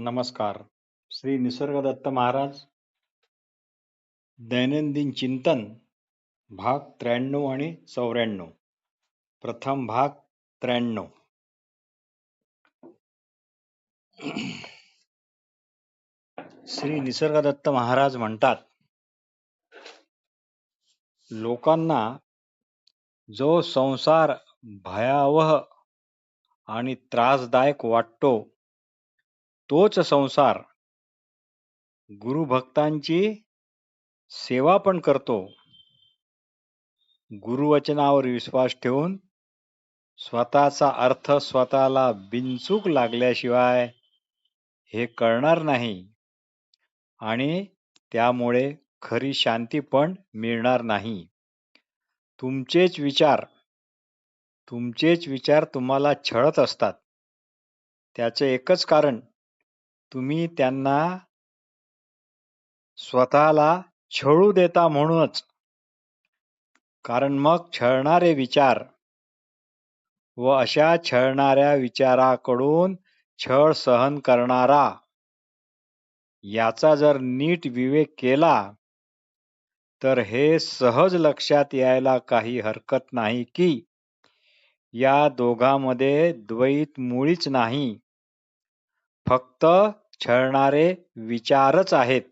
नमस्कार. श्री निसर्गदत्त महाराज दैनंदिन चिंतन भाग त्र्याण्णव आणि चौऱ्याण्णव. प्रथम भाग त्र्याण्णव. श्री निसर्गदत्त महाराज म्हणतात लोकांना जो संसार भयावह आणि त्रासदायक वाटतो तोच संसार. गुरुभक्तांची सेवा पण करतो. गुरुवचनावर विश्वास ठेवून स्वतःचा अर्थ स्वतःला बिनचूक लागल्याशिवाय हे कळणार नाही आणि त्यामुळे खरी शांती पण मिळणार नाही. तुमचेच विचार तुमचेच विचार तुम्हाला छळत असतात. त्याचे एकच कारण तुम्ही त्यांना स्वतःला छळू देता म्हणूनच. कारण मग छळणारे विचार व अशा छळणाऱ्या विचाराकडून छळ सहन करणारा याचा जर नीट विवेक केला तर हे सहज लक्षात यायला काही हरकत नाही की या दोघांमध्ये द्वैत मुळीच नाही. फक्त छळणारे विचारच आहेत.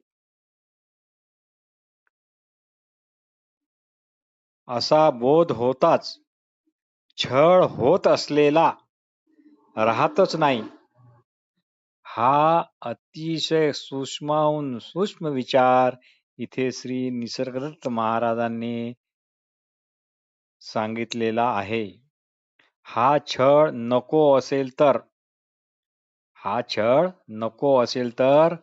असा बोध होताच. छळ होत असलेला राहतच नाही. हा अतिशय सूक्ष्माहून सूक्ष्म विचार इथे श्री निसर्गदत्त महाराजांनी सांगितलेला आहे. हा छळ नको असेल तर हा छळ नको असेल तर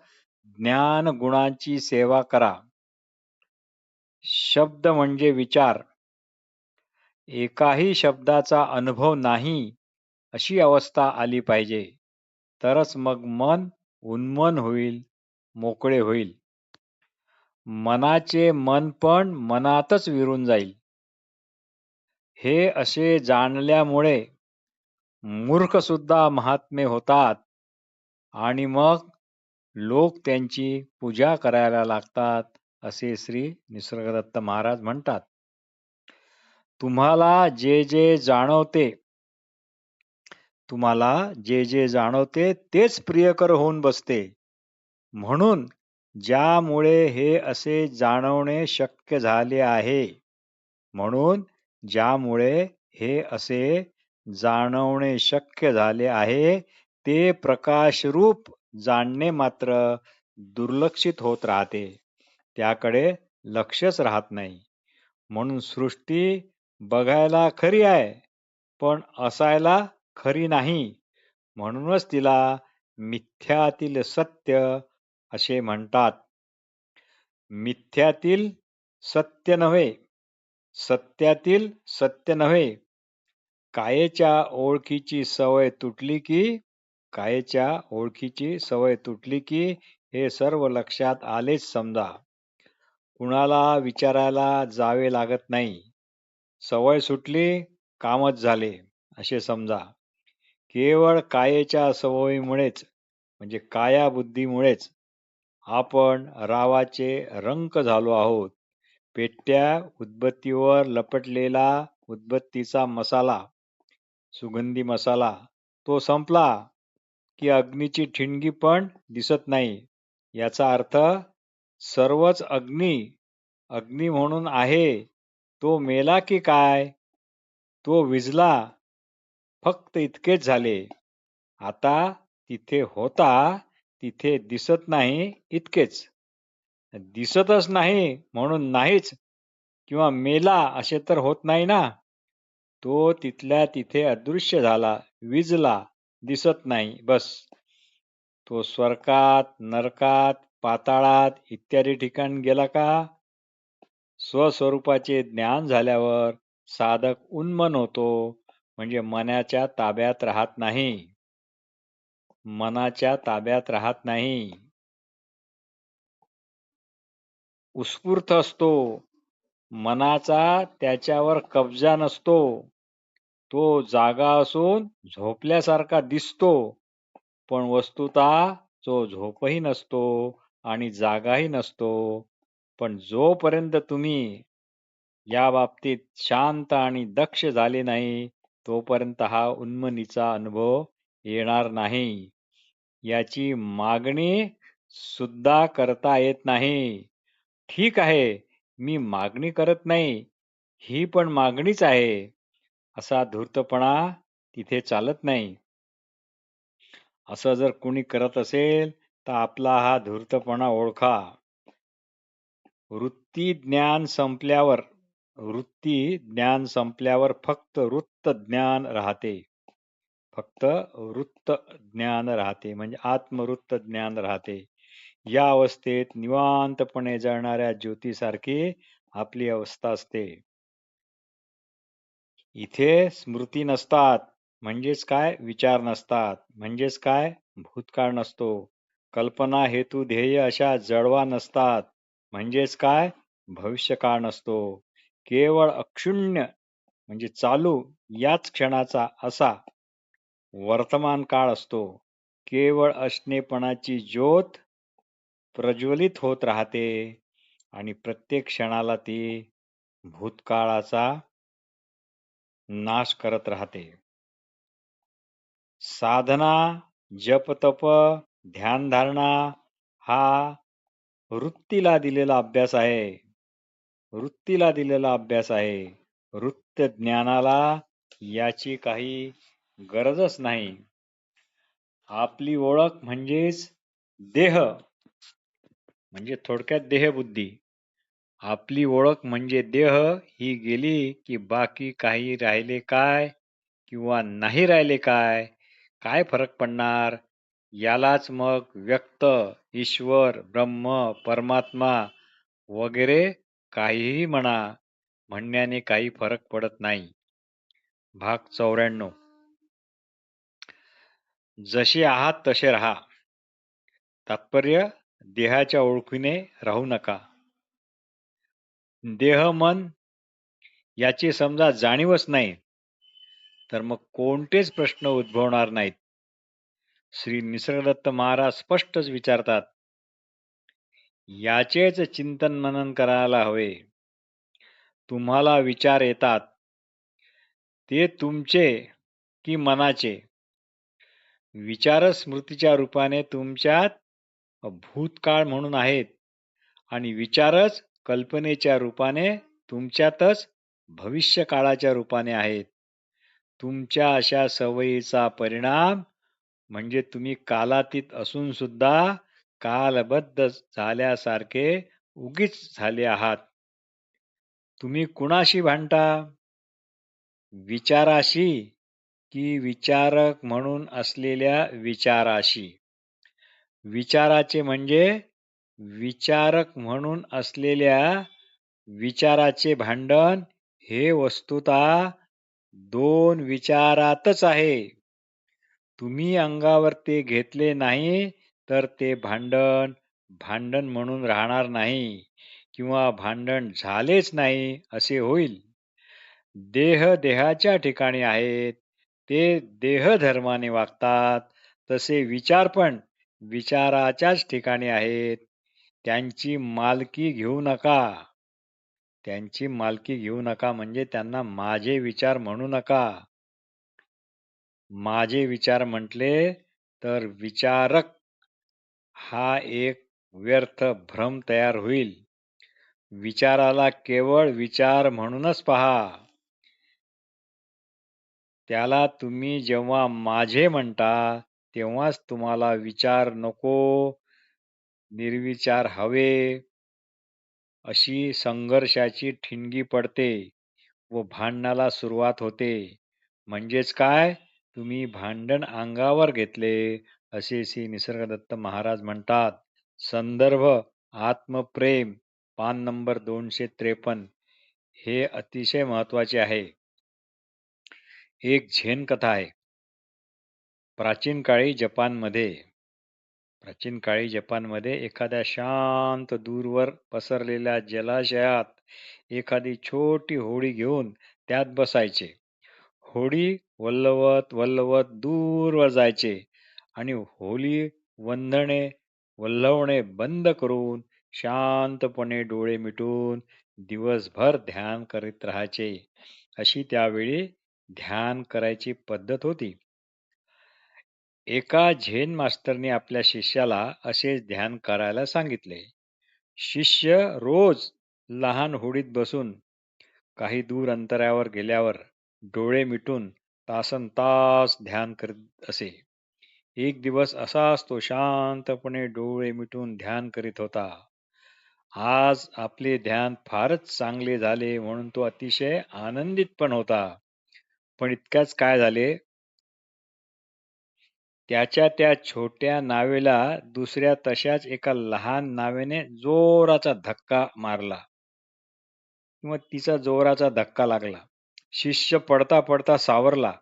ज्ञान गुणांची सेवा करा. शब्द म्हणजे विचार. एकाही शब्दाचा अनुभव नाही अशी अवस्था आली पाहिजे. तरच मग मन उन्मन होईल मोकळे होईल. मनाचे मन पण मनातच विरून जाईल. हे असे जाणल्यामुळे मूर्ख सुद्धा महात्मे होतात. आणि मग लोक त्यांची पूजा करायला लागतात असे श्री निसर्गदत्त महाराज म्हणतात. तुम्हाला जे जे जाणवते तुम्हाला जे जे जाणवते तेच प्रियकर होऊन बसते. म्हणून ज्यामुळे हे असे जाणवणे शक्य झाले आहे म्हणून ज्यामुळे हे असे जाणवणे शक्य झाले आहे ते प्रकाशरूप जाणणे मात्र दुर्लक्षित होत राहते. त्याकडे लक्षच राहत नाही. म्हणून सृष्टी बघायला खरी आहे पण असायला खरी नाही. म्हणूनच तिला मिथ्यातील सत्य असे म्हणतात. मिथ्यातील सत्य नव्हे सत्यातील सत्य नव्हे. कायेच्या ओळखीची सवय तुटली की कायेच्या ओळखीची सवय तुटली की हे सर्व लक्षात आलेच समजा. कुणाला विचारायला जावे लागत नाही. सवय सुटली कामच झाले असे समजा. केवळ कायेच्या सवयीमुळेच म्हणजे काया बुद्धीमुळेच आपण रावाचे रंक झालो आहोत. पेट्या उदबत्तीवर लपटलेला उदबत्तीचा मसाला सुगंधी मसाला तो संपला. की अग्नीची ठिणगी पण दिसत नाही. याचा अर्थ सर्वच अग्नी अग्नी म्हणून आहे. तो मेला की काय? तो विजला. फक्त इतकेच झाले. आता तिथे होता तिथे दिसत नाही इतकेच. दिसतच नाही म्हणून नाहीच. किंवा मेला असे तर होत नाही ना? तो तिथल्या तिथे अदृश्य झाला विजला. दिसत नाही. बस. तो स्वर्गात नरकात पाताळात इत्यादी ठिकाण गेला का? स्वस्वरूपाचे ज्ञान झाल्यावर साधक उन्मन होतो म्हणजे मनाच्या ताब्यात राहत नाही. मनाच्या ताब्यात राहत नाही. उत्स्फूर्त असतो. मनाचा त्याच्यावर कब्जा नसतो. तो जागा असून झोपल्यासारखा दिसतो पण वस्तुता तो झोपही नसतो आणि जागाही नसतो. पण जोपर्यंत तुम्ही या बाबतीत शांत आणि दक्ष झाले नाही तोपर्यंत हा उन्मनीचा अनुभव येणार नाही. याची मागणी सुद्धा करता येत नाही. ठीक आहे मी मागणी करत नाही. ही पण मागणीच आहे. असा धूर्तपणा तिथे चालत नाही. असं जर कुणी करत असेल तर आपला हा धूर्तपणा ओळखा. वृत्ती ज्ञान संपल्यावर वृत्ती ज्ञान संपल्यावर फक्त वृत्त ज्ञान राहते. फक्त वृत्त ज्ञान राहते म्हणजे आत्मवृत्त ज्ञान राहते. या अवस्थेत निवांतपणे जळणाऱ्या ज्योतीसारखी आपली अवस्था असते. इथे स्मृती नसतात म्हणजेच काय? विचार नसतात म्हणजेच काय? भूतकाळ नसतो. कल्पना हेतू ध्येय अशा जडवा नसतात म्हणजेच काय? भविष्यकाळ नसतो. केवळ अक्षुण्य म्हणजे चालू याच क्षणाचा असा वर्तमान काळ असतो. केवळ असणेपणाची ज्योत प्रज्वलित होत राहते आणि प्रत्येक क्षणाला ती भूतकाळाचा नाश करत राहते. साधना जपतप ध्यानधारणा हा वृत्तीला दिलेला अभ्यास आहे. वृत्तीला दिलेला अभ्यास आहे. वृत्त ज्ञानाला याची काही गरजच नाही. आपली ओळख म्हणजेच देह म्हणजे थोडक्यात देहबुद्धी. आपली ओळख म्हणजे देह ही गेली की बाकी काही राहिले काय किंवा नाही राहिले काय? काय फरक पडणार? यालाच मग व्यक्त ईश्वर ब्रह्म परमात्मा वगैरे काहीही म्हणा म्हणण्याने काही फरक पडत नाही. भाग चौऱ्याण्णव. जसे आहात तसे राहा. तात्पर्य देहाच्या ओळखीने राहू नका. देह मन याची समजा जाणीवच नाही तर मग कोणतेच प्रश्न उद्भवणार नाहीत. श्री निसर्गदत्त महाराज स्पष्टच विचारतात याचेच चिंतन मनन करायला हवे. तुम्हाला विचार येतात. ते तुमचे की मनाचे. विचार स्मृतीच्या रूपाने तुमच्यात भूतकाळ म्हणून आहेत आणि विचारच कल्पनेच्या रूपाने तुमच्यातच भविष्य काळाच्या रूपाने आहेत. तुमच्या अशा सवयीचा परिणाम म्हणजे तुम्ही कालातीत असून सुद्धा कालबद्ध झाल्यासारखे उगीच झाले आहात. तुम्ही कुणाशी भांडता? विचाराशी की विचारक म्हणून असलेल्या विचाराशी? विचाराचे म्हणजे विचारक म्हणून असलेल्या विचाराचे भांडण हे वस्तुता दोन विचारातच आहे. तुम्ही अंगावर ते घेतले नाही तर ते भांडण भांडण म्हणून राहणार नाही किंवा भांडण झालेच नाही असे होईल. देह देहाच्या ठिकाणी आहेत ते देहधर्माने वागतात तसे विचार पण विचाराच्याच ठिकाणी आहेत. त्यांची मालकी घेऊ नका. त्यांची मालकी घेऊ नका म्हणजे त्यांना माझे विचार म्हणू नका. माझे विचार म्हटले तर विचारक हा एक व्यर्थ भ्रम तयार होईल. विचाराला केवळ विचार म्हणूनच पहा. त्याला तुम्ही जेव्हा माझे म्हणता तेव्हाच तुम्हाला विचार नको निर्विचार हवे. अशी संघर्षाची ठिणगी पडते व भांडणाला सुरुवात होते. म्हणजेच काय? तुम्ही भांडण अंगावर घेतले असे श्री निसर्गदत्त महाराज म्हणतात. संदर्भ आत्मप्रेम पान नंबर दोनशे त्रेपन्न. हे अतिशय महत्त्वाचे आहे. एक झेन कथा आहे. प्राचीन काळी जपानमध्ये प्राचीन काळी जपानमध्ये एखाद्या शांत दूरवर पसरलेल्या जलाशयात एखादी छोटी होडी घेऊन त्यात बसायचे. होडी वल्लवत वल्लवत दूरवर जायचे आणि होली वंधणे वल्हवणे बंद करून शांतपणे डोळे मिटून दिवसभर ध्यान करीत राहायचे. अशी त्यावेळी ध्यान करायची पद्धत होती. एका झेन मास्तरने आपल्या शिष्याला असेच ध्यान करायला सांगितले. शिष्य रोज लहान होडीत बसून काही दूर अंतरावर गेल्यावर डोळे मिटून तासन तास ध्यान करीत असे. एक दिवस असाच तो शांतपणे डोळे मिटून ध्यान करीत होता. आज आपले ध्यान फारच चांगले झाले म्हणून तो अतिशय आनंदित पण होता. पण इतक्याच काय झाले? त्याच्या त्या छोट्या नावेला दुसऱ्या तशाच एका लहान नावेने जोराचा धक्का मारला. किंवा तिचा जोराचा धक्का लागला. शिष्य पडता पडता सावरला.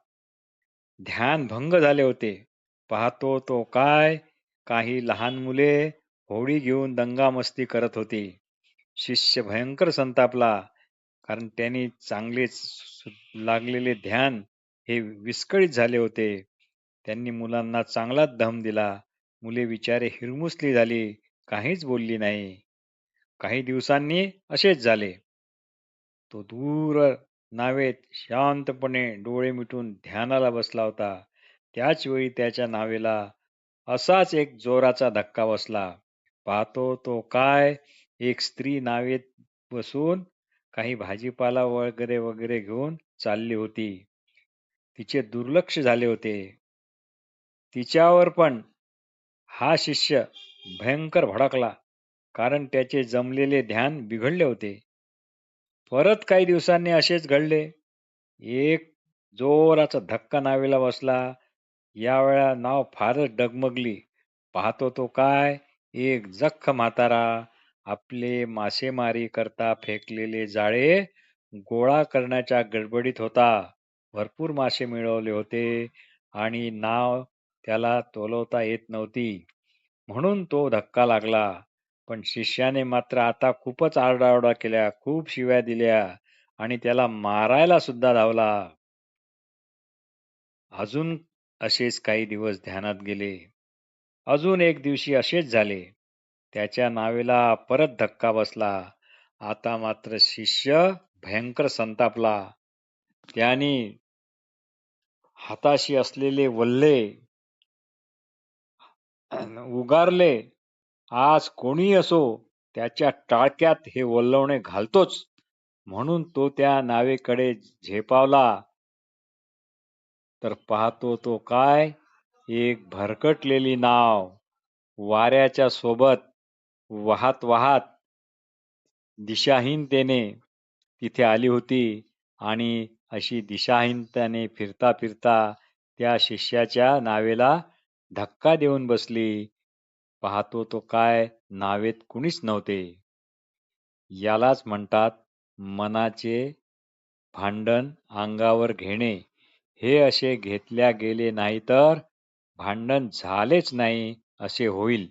ध्यान भंग झाले होते. पाहतो तो काय? काही लहान मुले होडी घेऊन दंगामस्ती करत होती. शिष्य भयंकर संतापला. कारण त्यांनी चांगलेच लागलेले ध्यान हे विस्कळीत झाले होते. त्यांनी मुलांना चांगलाच धम दिला. मुले विचारे हिरमुसली झाली. काहीच बोलली नाही. काही दिवसांनी असेच झाले. तो दूर नावेत शांतपणे डोळे मिटून ध्यानाला बसला होता. त्याच वेळी त्याच्या नावेला असाच एक जोराचा धक्का बसला. पाहतो तो काय? एक स्त्री नावेत बसून काही भाजीपाला वगैरे वगैरे घेऊन चालली होती. तिचे दुर्लक्ष झाले होते. तिच्यावर पण हा शिष्य भयंकर भडकला कारण त्याचे जमलेले ध्यान बिघडले होते. परत काही दिवसांनी असेच घडले. एक जोराचा धक्का नावेला बसला. यावेळा नाव फारच डगमगली. पाहतो तो काय? एक जख्ख म्हातारा आपले मासेमारी करता फेकलेले जाळे गोळा करण्याच्या गडबडीत होता. भरपूर मासे मिळवले होते आणि नाव त्याला तोलवता येत नव्हती. म्हणून तो धक्का लागला. पण शिष्याने मात्र आता खूपच आरडाओरडा केल्या खूप शिव्या दिल्या आणि त्याला मारायला सुद्धा धावला. अजून असेच काही दिवस ध्यानात गेले. अजून एक दिवशी असेच झाले. त्याच्या नावेला परत धक्का बसला. आता मात्र शिष्य भयंकर संतापला. त्याने हाताशी असलेले वल्ले उगारले. आज कोणी असो त्याच्या टाळक्यात हे वल्लवणे घालतोच. म्हणून तो त्या नावेकडे झेपावला. तर पाहतो तो काय? एक भरकटलेली नाव. वाऱ्याच्या सोबत वाहत वाहत दिशाहीनतेने तिथे आली होती आणि अशी दिशाहीनतेने फिरता फिरता त्या शिष्याच्या नावेला धक्का देऊन बसली. पाहतो तो काय नावेत कुणीच नव्हते. यालाच म्हणतात मनाचे भांडण अंगावर घेणे. हे असे घेतल्या गेले नाही तर भांडण झालेच नाही असे होईल.